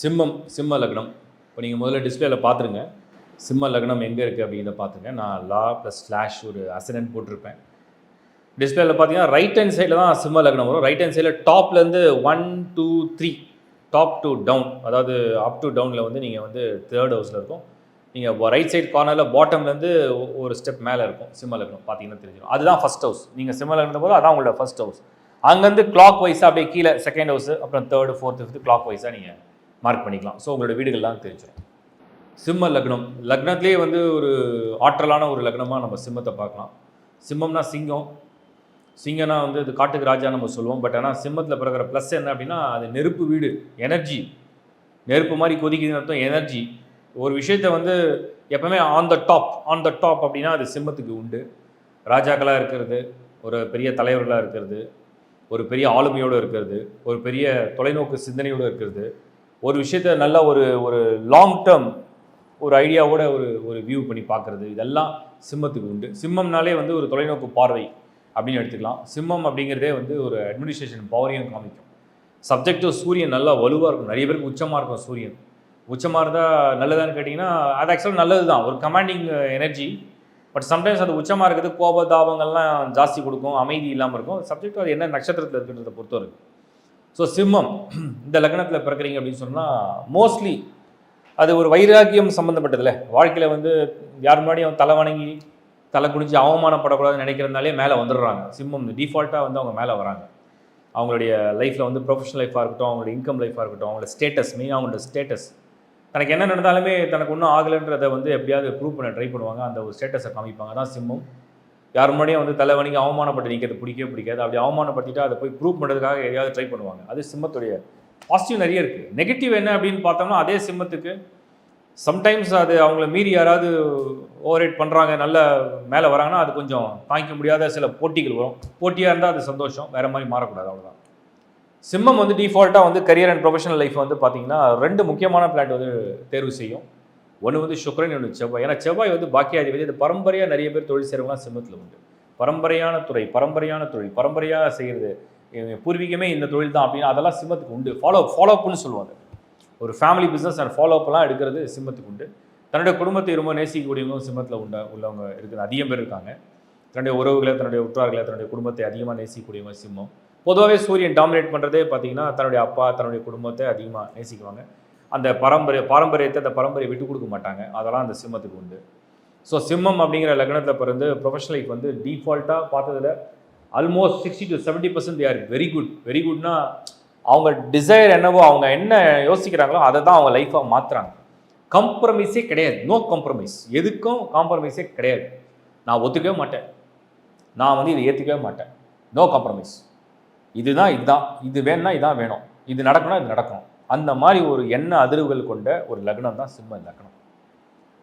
சிம்மம் சிம்ம லக்னம். இப்போ நீங்கள் முதல்ல டிஸ்பிளேல பார்த்துருங்க சிம்ம லக்னம் எங்கே இருக்குது அப்படிங்கிறத பார்த்துங்க நான் லா ப்ளஸ் ஸ்லாஷ் ஒரு அசனன் போட்டிருப்பேன். டிஸ்பிளேல பார்த்தீங்கன்னா ரைட் ஹேண்ட் சைடில் தான் சிம்ம லக்னம் வரும். ரைட் ஹேண்ட் சைடில் டாப்லேருந்து one two three top to down அதாவது அப் டு டவுனில் வந்து நீங்கள் வந்து தேர்ட் ஹவுஸில் இருக்கும். நீங்கள் ரைட் சைட் கார்னரில் பாட்டம்லேருந்து ஒரு ஸ்டெப் மேலே இருக்கும். சிம்ம லக்னம் பார்த்தீங்கன்னா தெரிஞ்சிடும் அதுதான் ஃபஸ்ட் ஹவுஸ் நீங்கள் சிம்ம லக்னம் போது அதான் உங்களோட ஃபஸ்ட் ஹவுஸ் அங்கேருந்து கிளாக் வைஸாக அப்படியே கீழே செகண்ட் ஹவுஸ் அப்புறம் தேர்டு ஃபோர்த்து ஃபிஃப்த்து கிளாக் வைஸாக நீங்கள் மார்க் பண்ணிக்கலாம். ஸோ உங்களோட வீடுகள்லாம் தெரிஞ்சிடும் சிம்ம லக்னம். லக்னத்திலே வந்து ஒரு ஆற்றலான ஒரு லக்னமாக நம்ம சிம்மத்தை பார்க்கலாம். சிம்மம்னா சிங்கம். சிங்கம்னா வந்து இது காட்டுக்கு ராஜா நம்ம சொல்லுவோம். பட் ஆனால் சிம்மத்தில் பிறக்கிற ப்ளஸ் என்ன அப்படின்னா அது நெருப்பு வீடு எனர்ஜி நெருப்பு மாதிரி கொதிக்குதுன்னு அர்த்தம் எனர்ஜி ஒரு விஷயத்தை வந்து எப்பவுமே on the top on the top அப்படின்னா அது சிம்மத்துக்கு உண்டு. ராஜாக்களாக இருக்கிறது ஒரு பெரிய தலைவர்களாக இருக்கிறது ஒரு பெரிய ஆளுமையோடு இருக்கிறது ஒரு பெரிய தொலைநோக்கு சிந்தனையோடு இருக்கிறது. ஒரு விஷயத்த நல்ல ஒரு ஒரு லாங் டேர்ம் ஒரு ஐடியாவோட ஒரு ஒரு வியூ பண்ணி பார்க்குறது. இதெல்லாம் சிம்மத்துக்கு உண்டு. சிம்மம்னாலே வந்து ஒரு தொலைநோக்கு பார்வை அப்படின்னு எடுத்துக்கலாம். சிம்மம் அப்படிங்கிறதே வந்து ஒரு அட்மினிஸ்ட்ரேஷன் பவரையும் காமிக்கும். சப்ஜெக்டிவ் சூரியன் நல்லா வலுவாக இருக்கும். நிறைய பேருக்கு உச்சமாக இருக்கும் சூரியன். உச்சமாக இருந்தால் நல்லதான்னு கேட்டிங்கன்னா அது ஆக்சுவலாக நல்லது தான் ஒரு கமாண்டிங் எனர்ஜி பட் சம்டைம்ஸ் அது உச்சமாக இருக்கிறது கோப தாபங்கள்லாம் ஜாஸ்தி கொடுக்கும். அமைதி இல்லாமல் இருக்கும். சப்ஜெக்ட் அது என்ன நட்சத்திரத்தில் இருக்குன்றதை பொறுத்த வரைக்கும் ஸோ சிம்மம் இந்த லக்னத்தில் பிறக்கிறீங்க அப்படின்னு சொன்னால் மோஸ்ட்லி அது ஒரு வைராக்கியம் சம்மந்தப்பட்டதில்ல வாழ்க்கையில் வந்து யார் முன்னாடியும் தலை வணங்கி தலை குடிஞ்சு அவமானப்படக்கூடாதுன்னு நினைக்கிறதுனாலே மேலே வந்துடுறாங்க. சிம்மம் டிஃபால்ட்டாக வந்து அவங்க மேலே வராங்க. அவங்களுடைய லைஃப்பில் வந்து ப்ரொஃபஷனல் லைஃபாக இருக்கட்டும் அவங்களோட இன்கம் லைஃபாக இருக்கட்டும் அவங்களோட ஸ்டேட்டஸ் மெயின் அவங்களோட ஸ்டேட்டஸ் தனக்கு என்ன நடந்தாலுமே தனக்கு ஒன்றும் ஆகலைன்றதை வந்து எப்படியாவது ப்ரூவ் பண்ண ட்ரை பண்ணுவாங்க. அந்த ஒரு ஸ்டேட்டஸை காமிப்பாங்க. தான் சிம்மம். யார் முன்னாடியும் வந்து தலை அவமானப்பட்டு நிற்கிறது பிடிக்கவே பிடிக்காது. அப்படி அவமானப்படுத்திட்டு அதை போய் ப்ரூவ் பண்ணுறதுக்காக எதையாவது ட்ரை பண்ணுவாங்க. அது சிம்மத்துடைய பாசிட்டிவ் நிறைய இருக்குது நெகட்டிவ் என்ன அப்படின்னு பார்த்தோம்னா அதே சிம்மத்துக்கு சம்டைம்ஸ் அது அவங்கள மீறி யாராவது ஓவரேட் பண்ணுறாங்க நல்ல மேலே வராங்கன்னா அது கொஞ்சம் தாங்கிக்க முடியாத சில போட்டிகள் வரும். போட்டியாக இருந்தால் அது சந்தோஷம் வேறு மாதிரி மாறக்கூடாது அவ்வளோதான் சிம்மம் வந்து டிஃபால்ட்டாக வந்து கரியர் அண்ட் ப்ரொஃபஷனல் லைஃப் வந்து பார்த்தீங்கன்னா ரெண்டு முக்கியமான பிளாட் வந்து தேர்வு செய்யும். ஒன்று வந்து சுக்கரன் ஒன்று செவ்வாய். ஏன்னா செவ்வாய் வந்து பாக்கியாதிபதி இது பரம்பரையாக நிறைய பேர் தொழில் செய்கிறவங்களாம் சிம்மத்தில் உண்டு. பரம்பரையான துறை பரம்பரையான தொழில் பரம்பரையாக செய்கிறது பூர்வீகமே இந்த தொழில் தான் அப்படின்னு அதெல்லாம் சிம்மத்துக்கு உண்டு. ஃபாலோ ஃபாலோ அப்னு சொல்லுவாங்க. ஒரு ஃபேமிலி பிஸ்னஸ் அண்ட் ஃபாலோ அப்லாம் எடுக்கிறது சிம்மத்துக்கு உண்டு. தன்னுடைய குடும்பத்தை ரொம்ப நேசிக்கக்கூடியவங்களும் சிம்மத்தில் உண்ட உள்ளவங்க இருக்குது. அதிகம் பேர் இருக்காங்க. தன்னுடைய உறவுகளை தன்னுடைய உற்றார்களை தன்னுடைய குடும்பத்தை அதிகமாக நேசிக்கக்கூடியவங்க சிம்மம். பொதுவாகவே சூரியன் டாமினேட் பண்ணுறதே பார்த்தீங்கன்னா தன்னுடைய அப்பா தன்னுடைய குடும்பத்தை அதிகமாக நேசிக்குவாங்க. அந்த பரம்பரை பாரம்பரியத்தை அந்த பரம்பரையை விட்டு கொடுக்க மாட்டாங்க. அதெல்லாம் அந்த சிம்மத்துக்கு உண்டு. ஸோ சிம்மம் அப்படிங்கிற லக்னத்தில் பிறந்து ப்ரொஃபஷனல் லைஃப் வந்து டீஃபால்ட்டாக பார்த்ததில் almost sixty to seventy percent are very good very குட்னா அவங்க டிசைர் என்னவோ அவங்க என்ன யோசிக்கிறாங்களோ அதை தான் அவங்க லைஃப்பாக மாற்றுறாங்க கம்ப்ரமைஸே கிடையாது. நோ காம்ப்ரமைஸ் எதுக்கும் காம்ப்ரமைஸே கிடையாது. நான் ஒத்துக்கவே மாட்டேன். நான் வந்து இதை ஏற்றுக்கவே மாட்டேன். நோ காம்ப்ரமைஸ் இதுதான் இதுதான். இது வேணும்னா இதான் வேணும். இது நடக்கணும் இது நடக்கும். அந்த மாதிரி ஒரு எண்ண அதிர்வுகள் கொண்ட ஒரு லக்னம் தான் சிம்ம லக்னம்.